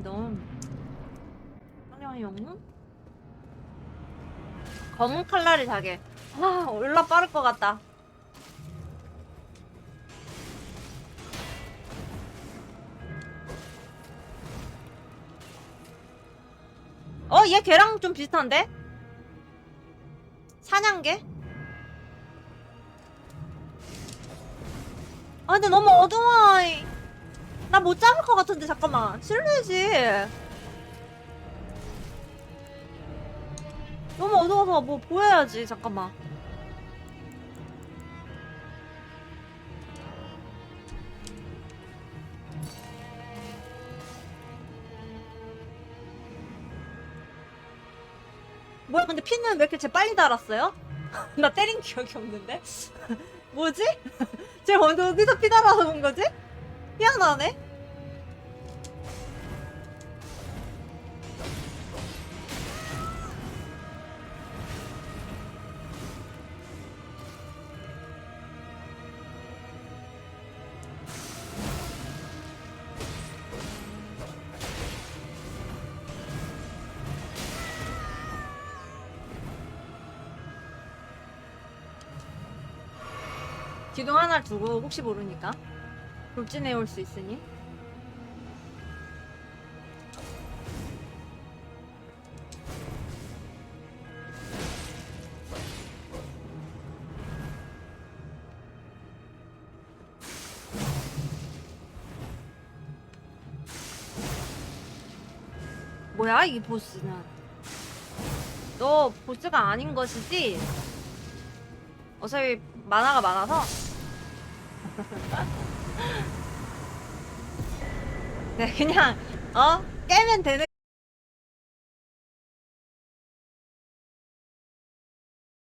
랜덤. 화려한 영웅? 검은 칼날이 자게. 아, 올라 빠를 것 같다. 어, 얘 걔랑 좀 비슷한데? 사냥개? 아, 근데 너무 어두워. 나 못 잡을 것 같은데, 잠깐만. 실례지. 너무 어두워서 뭐 보여야지, 잠깐만. 뭐야, 근데 피는 왜 이렇게 제 빨리 달았어요? 나 때린 기억이 없는데? 뭐지? 쟤 먼저 어디서 피 달아서 온 거지? 희한하네? 기둥 하나 두고 혹시 모르니까 돌진해 올 수 있으니. 뭐야 이 보스는? 너 보스가 아닌 것이지? 어차피 만화가 많아서 네 그냥 어 깨면 되는